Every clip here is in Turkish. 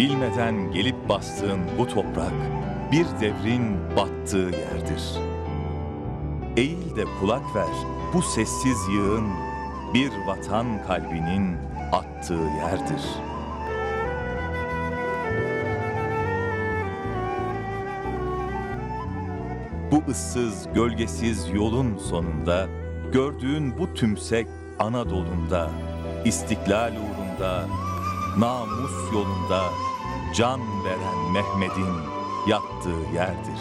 Bilmeden gelip bastığın bu toprak bir devrin battığı yerdir. Eğil de kulak ver bu sessiz yığın bir vatan kalbinin attığı yerdir. Bu ıssız, gölgesiz yolun sonunda gördüğün bu tümsek Anadolu'nda, istiklal uğrunda, namus yolunda can veren Mehmet'in yattığı yerdir.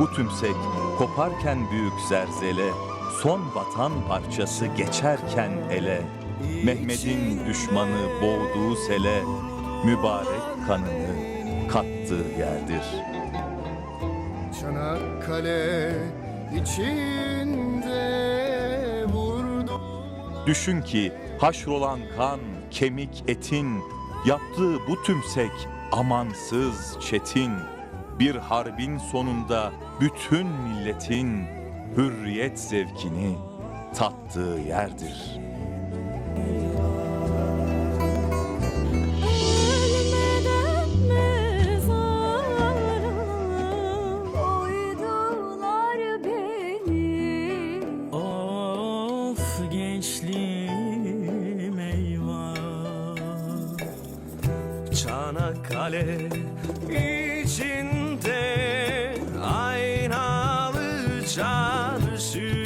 Bu tümsek koparken büyük zerzele, son vatan parçası geçerken ele, Mehmet'in düşmanı boğduğu sele, mübarek kanını kattığı yerdir. Çanakkale içinde Düşün ki haşrolan kan, kemik, etin, yaptığı bu tümsek amansız, çetin, bir harbin sonunda bütün milletin hürriyet zevkini tattığı yerdir. Of gençliğim eyvah. Çanakkale içinde aynalı çarşı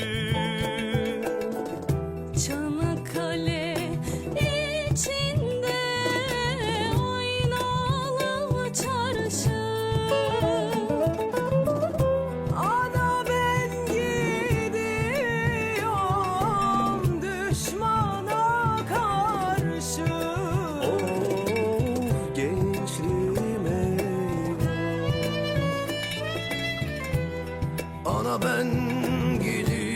eyvah Ana ben gidiyorum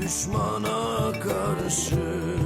düşmana karşı